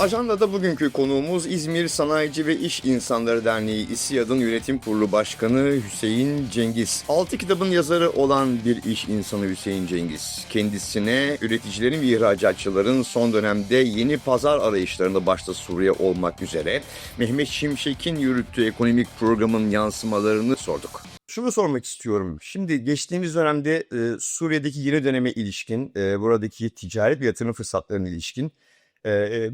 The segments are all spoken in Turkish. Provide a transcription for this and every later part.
Ajanda'da bugünkü konuğumuz İzmir Sanayici ve İş İnsanları Derneği İSİAD'ın yönetim kurulu başkanı Hüseyin Cengiz. Altı kitabın yazarı olan bir iş insanı Hüseyin Cengiz. Kendisine üreticilerin ve ihracatçıların son dönemde yeni pazar arayışlarında başta Suriye olmak üzere Mehmet Şimşek'in yürüttüğü ekonomik programın yansımalarını sorduk. Şunu sormak istiyorum. Şimdi geçtiğimiz dönemde e, Suriye'deki yeni döneme ilişkin, e, buradaki ticaret ve yatırım fırsatlarına ilişkin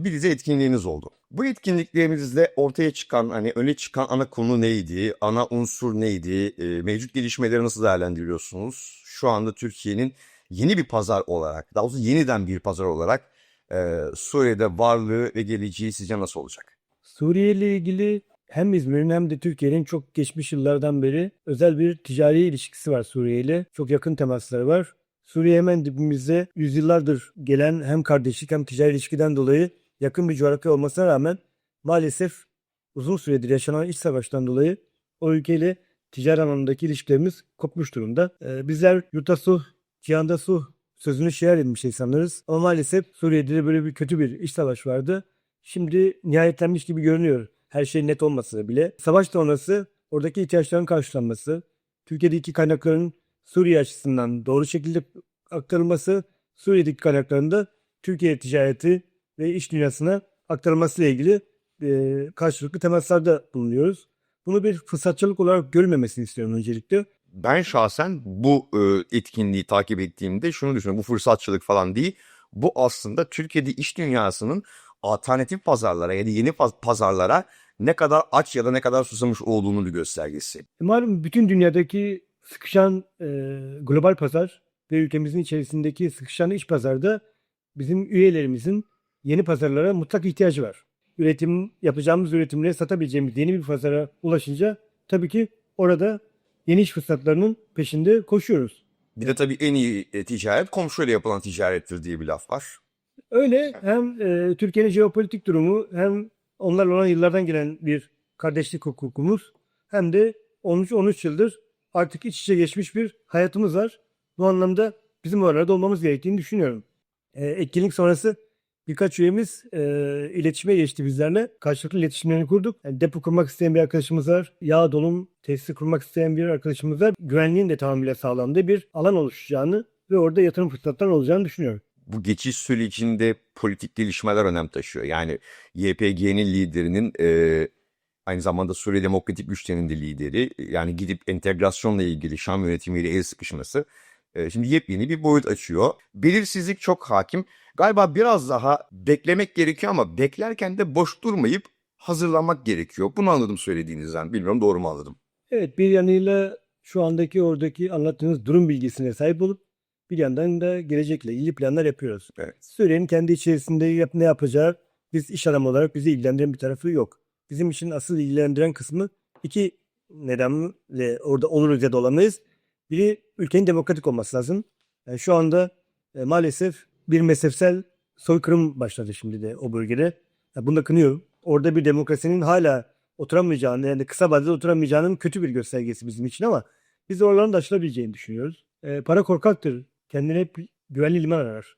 bir dizi etkinliğiniz oldu. Bu etkinliklerinizle ortaya çıkan, hani öne çıkan ana konu neydi, ana unsur neydi, e, mevcut gelişmeleri nasıl değerlendiriyorsunuz? Şu anda Türkiye'nin yeni bir pazar olarak, daha doğrusu yeniden bir pazar olarak e, Suriye'de varlığı ve geleceği sizce nasıl olacak? Suriye ile ilgili hem İzmir'in hem de Türkiye'nin çok geçmiş yıllardan beri özel bir ticari ilişkisi var Suriye ile. Çok yakın temasları var. Suriye hemen dibimizde yüzyıllardır gelen hem kardeşlik hem ticari ilişkiden dolayı yakın bir coğrafya olmasına rağmen maalesef uzun süredir yaşanan iç savaştan dolayı o ülkeyle ticari anlamdaki ilişkilerimiz kopmuş durumda. Ee, bizler yurtta sulh, cihanda sulh sözünü şiar edilmiş insanlarız. Ama maalesef Suriye'de de böyle bir kötü bir iç savaş vardı. Şimdi nihayetlenmiş gibi görünüyor. Her şey net olmasa bile. Savaş sonrası oradaki ihtiyaçların karşılanması, Türkiye'deki kaynakların Suriye açısından doğru şekilde aktarılması, Suriye'deki kaynakların da Türkiye ticareti ve iş dünyasına aktarılması ile ilgili e, karşılıklı temaslarda bulunuyoruz. Bunu bir fırsatçılık olarak görülmemesini istiyorum öncelikle. Ben şahsen bu e, etkinliği takip ettiğimde şunu düşünüyorum. Bu fırsatçılık falan değil. Bu aslında Türkiye'de iş dünyasının alternatif pazarlara ya da yeni paz- pazarlara ne kadar aç ya da ne kadar susamış olduğunu bir göstergesi. E, Malum bütün dünyadaki sıkışan e, global pazar ve ülkemizin içerisindeki sıkışan iç pazarda bizim üyelerimizin yeni pazarlara mutlak ihtiyacı var. Üretim yapacağımız üretimleri satabileceğimiz yeni bir pazara ulaşınca tabii ki orada yeni iş fırsatlarının peşinde koşuyoruz. Bir de tabii en iyi e, ticaret komşuyla yapılan ticarettir diye bir laf var. Öyle hem e, Türkiye'nin jeopolitik durumu hem onlarla olan yıllardan gelen bir kardeşlik hukukumuz hem de 13-13 yıldır artık iç içe geçmiş bir hayatımız var. Bu anlamda bizim oralarda olmamız gerektiğini düşünüyorum. E, etkinlik sonrası birkaç üyemiz e, iletişime geçti bizlerle. Karşılıklı iletişimlerini kurduk. Yani depo kurmak isteyen bir arkadaşımız var. Yağ dolum tesisi kurmak isteyen bir arkadaşımız var. Güvenliğin de tamamıyla sağlandığı bir alan oluşacağını ve orada yatırım fırsatları olacağını düşünüyorum. Bu geçiş sürecinde politik gelişmeler önem taşıyor. Yani YPG'nin liderinin e, aynı zamanda Suriye Demokratik Güçlerinin de lideri. Yani gidip entegrasyonla ilgili Şam yönetimiyle el sıkışması e, şimdi yepyeni bir boyut açıyor. Belirsizlik çok hakim. Galiba biraz daha beklemek gerekiyor ama beklerken de boş durmayıp hazırlanmak gerekiyor. Bunu anladım söylediğinizden. Bilmiyorum doğru mu anladım? Evet bir yanıyla şu andaki oradaki anlattığınız durum bilgisine sahip olup bir yandan da gelecekle ilgili planlar yapıyoruz. Evet. Suriye'nin kendi içerisinde yap, ne yapacağı biz iş adamı olarak bizi ilgilendiren bir tarafı yok. Bizim için asıl ilgilendiren kısmı iki nedenle orada oluruz ya da olamayız. Biri ülkenin demokratik olması lazım. Yani şu anda e, maalesef bir mezhepsel soykırım başladı şimdi de o bölgede. Ya bunu da kınıyorum. Orada bir demokrasinin hala oturamayacağını yani kısa vadede oturamayacağının kötü bir göstergesi bizim için ama biz oraların da aşılabileceğini düşünüyoruz. E, para korkaktır. Kendine hep güvenli liman arar.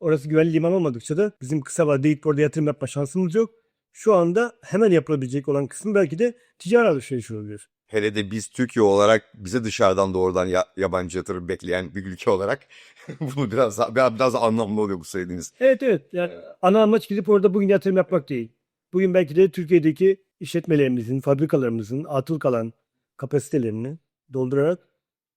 Orası güvenli liman olmadıkça da bizim kısa vadede orada yatırım yapma şansımız yok. Şu anda hemen yapılabilecek olan kısım belki de ticari alışveriş olabilir. Hele de biz Türkiye olarak bize dışarıdan doğrudan ya- yabancı yatırım bekleyen bir ülke olarak bunu biraz daha, biraz daha anlamlı oluyor bu söylediğiniz. Evet evet. Yani ana amaç gidip orada bugün yatırım yapmak değil. Bugün belki de Türkiye'deki işletmelerimizin, fabrikalarımızın atıl kalan kapasitelerini doldurarak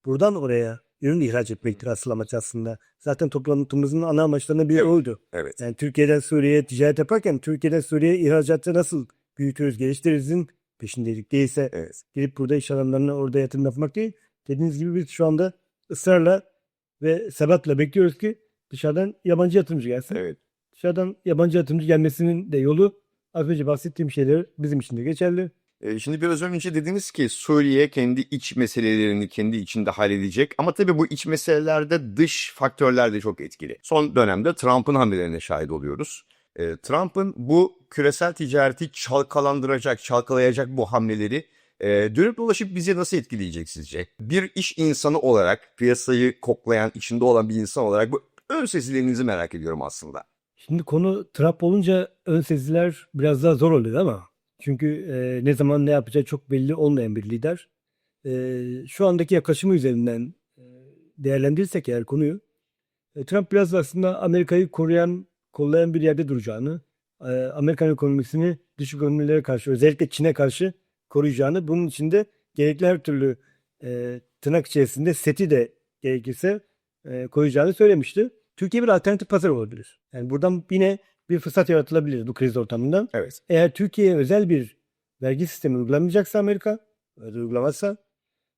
buradan oraya ürün ihraç etmektir asıl amaç aslında. Zaten toplantımızın ana amaçlarından biri Evet. oydu. Evet. Yani Türkiye'den Suriye'ye ticaret yaparken Türkiye'den Suriye'ye ihracatı nasıl büyütürüz, geliştirizin peşindeydik. Değilse Evet. gelip burada iş adamlarına orada yatırım yapmak değil. Dediğiniz gibi biz şu anda ısrarla ve sebatla bekliyoruz ki dışarıdan yabancı yatırımcı gelsin. Evet. Dışarıdan yabancı yatırımcı gelmesinin de yolu az önce bahsettiğim şeyler bizim için de geçerli. Şimdi biraz önce dediniz ki Suriye kendi iç meselelerini kendi içinde halledecek. Ama tabii bu iç meselelerde dış faktörler de çok etkili. Son dönemde Trump'ın hamlelerine şahit oluyoruz. E, Trump'ın bu küresel ticareti çalkalandıracak, çalkalayacak bu hamleleri dönüp dolaşıp bizi nasıl etkileyecek sizce? Bir iş insanı olarak, piyasayı koklayan, içinde olan bir insan olarak bu ön seslerinizi merak ediyorum aslında. Şimdi konu Trump olunca ön seziler biraz daha zor oluyor ama çünkü e, ne zaman ne yapacağı çok belli olmayan bir lider. E, şu andaki yaklaşımı üzerinden e, değerlendirirsek eğer konuyu e, Trump biraz da aslında Amerika'yı koruyan, kollayan bir yerde duracağını, e, Amerikan ekonomisini dış ekonomilere karşı özellikle Çin'e karşı koruyacağını, bunun için de gerekli her türlü e, tırnak içerisinde seti de gerekirse e, koyacağını söylemişti. Türkiye bir alternatif pazar olabilir. Yani buradan yine bir fırsat yaratılabilir bu kriz ortamında. Evet. Eğer Türkiye'ye özel bir vergi sistemi uygulamayacaksa Amerika, uygulamazsa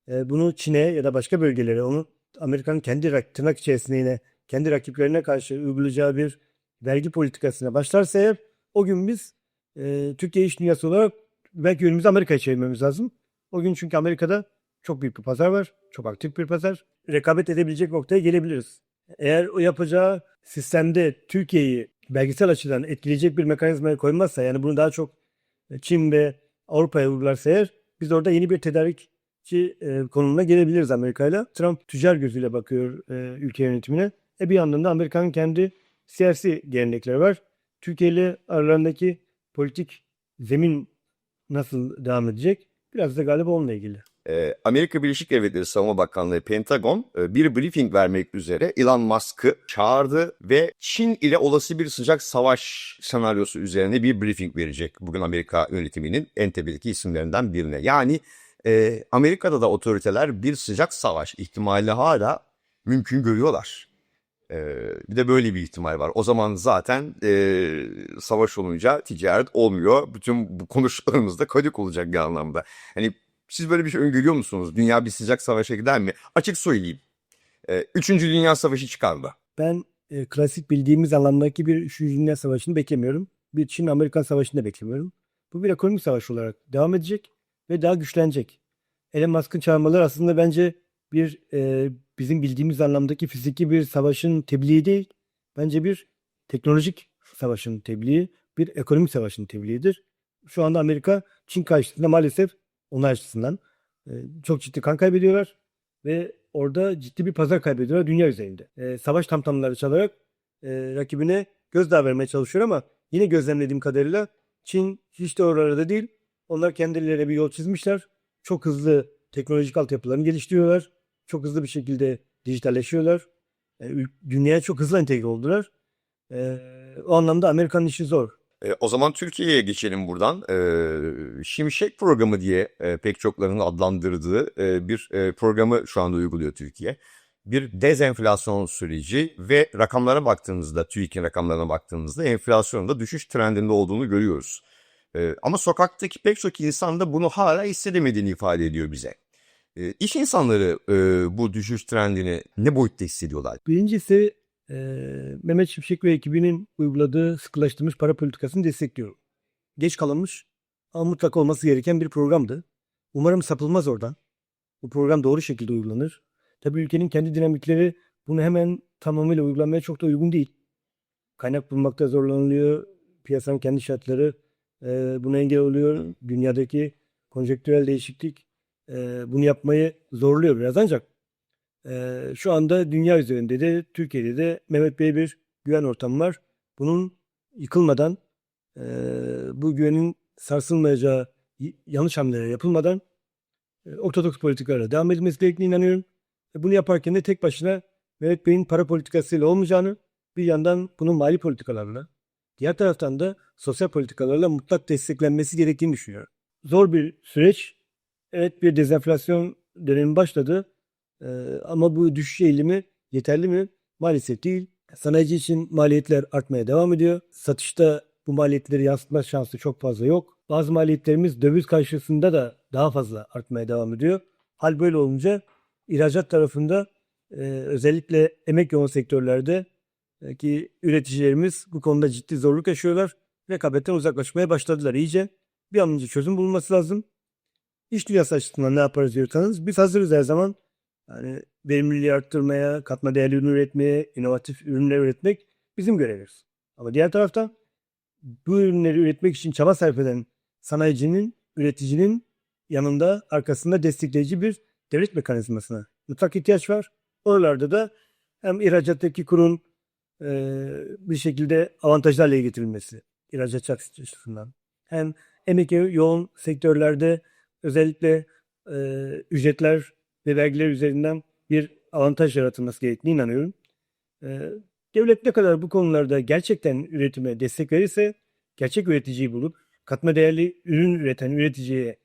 e, bunu Çin'e ya da başka bölgelere, onu Amerika'nın kendi tırnak içerisinde yine kendi rakiplerine karşı uygulayacağı bir vergi politikasına başlarsa eğer o gün biz e, Türkiye iş dünyası olarak belki yönümüzü Amerika'ya çevirmemiz lazım. O gün çünkü Amerika'da çok büyük bir pazar var. Çok aktif bir pazar. Rekabet edebilecek noktaya gelebiliriz. Eğer o yapacağı sistemde Türkiye'yi belgesel açıdan etkileyecek bir mekanizmaya koymazsa yani bunu daha çok Çin ve Avrupa'ya uygularsa eğer biz orada yeni bir tedarikçi e, konumuna gelebiliriz Amerika'yla. Trump tüccar gözüyle bakıyor e, ülke yönetimine. E bir yandan da Amerika'nın kendi siyasi gelenekleri var. Türkiye ile aralarındaki politik zemin nasıl devam edecek? Biraz da galiba onunla ilgili. Ee, Amerika Birleşik Devletleri Savunma Bakanlığı Pentagon e, bir briefing vermek üzere Elon Musk'ı çağırdı ve Çin ile olası bir sıcak savaş senaryosu üzerine bir briefing verecek bugün Amerika yönetiminin en tepedeki isimlerinden birine. Yani e, Amerika'da da otoriteler bir sıcak savaş ihtimali hala mümkün görüyorlar. Ee, bir de böyle bir ihtimal var. O zaman zaten e, savaş olunca ticaret olmuyor. Bütün bu konuşmalarımız da kadık olacak bir anlamda. Hani siz böyle bir şey öngörüyor musunuz? Dünya bir sıcak savaşa gider mi? Açık söyleyeyim. Ee, Üçüncü Dünya Savaşı çıkar? Ben e, klasik bildiğimiz anlamdaki bir Üçüncü Dünya Savaşı'nı beklemiyorum. Bir Çin-Amerikan Savaşı'nı da beklemiyorum. Bu bir ekonomik savaş olarak devam edecek ve daha güçlenecek. Elon Musk'ın çağırmaları aslında bence bir e, bizim bildiğimiz anlamdaki fiziki bir savaşın tebliği değil. Bence bir teknolojik savaşın tebliği, bir ekonomik savaşın tebliğidir. Şu anda Amerika Çin karşısında maalesef onlar açısından e, çok ciddi kan kaybediyorlar ve orada ciddi bir pazar kaybediyorlar dünya üzerinde. E, savaş tamtamları çalarak e, rakibine gözdağı vermeye çalışıyor ama yine gözlemlediğim kadarıyla Çin hiç de oralarda değil. Onlar kendilerine bir yol çizmişler. Çok hızlı teknolojik altyapılarını geliştiriyorlar. Çok hızlı bir şekilde dijitalleşiyorlar. E, dünyaya çok hızlı entegre oldular. E, o anlamda Amerika'nın işi zor. Ee, o zaman Türkiye'ye geçelim buradan. Ee, Şimşek programı diye e, pek çoklarının adlandırdığı e, bir e, programı şu anda uyguluyor Türkiye. Bir dezenflasyon süreci ve rakamlara baktığımızda, TÜİK'in rakamlarına baktığımızda enflasyonun da düşüş trendinde olduğunu görüyoruz. Ee, ama sokaktaki pek çok insan da bunu hala hissedemediğini ifade ediyor bize. Ee, iş insanları e, bu düşüş trendini ne boyutta hissediyorlar? Birincisi e, Mehmet Şimşek ve ekibinin uyguladığı sıkılaştırmış para politikasını destekliyorum. Geç kalınmış ama mutlaka olması gereken bir programdı. Umarım sapılmaz oradan. Bu program doğru şekilde uygulanır. Tabii ülkenin kendi dinamikleri bunu hemen tamamıyla uygulamaya çok da uygun değil. Kaynak bulmakta zorlanılıyor. Piyasanın kendi şartları e, buna engel oluyor. Dünyadaki konjektürel değişiklik e, bunu yapmayı zorluyor biraz ancak şu anda dünya üzerinde de Türkiye'de de Mehmet Bey'e bir güven ortamı var. Bunun yıkılmadan bu güvenin sarsılmayacağı yanlış hamleler yapılmadan e, ortodoks politikalara devam edilmesi gerektiğine inanıyorum. Bunu yaparken de tek başına Mehmet Bey'in para politikasıyla olmayacağını bir yandan bunun mali politikalarla diğer taraftan da sosyal politikalarla mutlak desteklenmesi gerektiğini düşünüyorum. Zor bir süreç. Evet bir dezenflasyon dönemi başladı. Ee, ama bu düşüş eğilimi yeterli mi? Maalesef değil. Sanayici için maliyetler artmaya devam ediyor. Satışta bu maliyetleri yansıtma şansı çok fazla yok. Bazı maliyetlerimiz döviz karşısında da daha fazla artmaya devam ediyor. Hal böyle olunca ihracat tarafında e, özellikle emek yoğun sektörlerde e, ki üreticilerimiz bu konuda ciddi zorluk yaşıyorlar. Rekabetten uzaklaşmaya başladılar iyice. Bir an önce çözüm bulunması lazım. İş dünyası açısından ne yaparız diyorsanız biz hazırız her zaman. Yani verimliliği arttırmaya, katma değerli ürün üretmeye, inovatif ürünler üretmek bizim görevimiz. Ama diğer taraftan bu ürünleri üretmek için çaba sarf eden sanayicinin, üreticinin yanında arkasında destekleyici bir devlet mekanizmasına mutlak ihtiyaç var. Oralarda da hem ihracattaki kurun e, bir şekilde avantajlarla getirilmesi ihracat açısından. Hem emek yoğun sektörlerde özellikle e, ücretler ve vergiler üzerinden bir avantaj yaratılması gerektiğine inanıyorum. E, devlet ne kadar bu konularda gerçekten üretime destek verirse gerçek üreticiyi bulup katma değerli ürün üreten üreticiye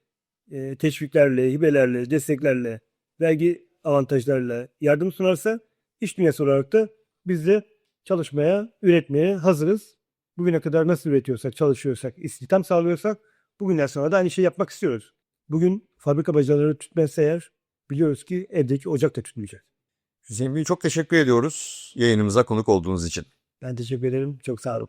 e, teşviklerle, hibelerle, desteklerle, vergi avantajlarla yardım sunarsa iş dünyası olarak da biz de çalışmaya, üretmeye hazırız. Bugüne kadar nasıl üretiyorsak, çalışıyorsak, istihdam sağlıyorsak bugünden sonra da aynı şeyi yapmak istiyoruz. Bugün fabrika bacaları tütmezse eğer biliyoruz ki evdeki ocak da tütmeyecek. Hüseyin Bey çok teşekkür ediyoruz yayınımıza konuk olduğunuz için. Ben teşekkür ederim. Çok sağ olun.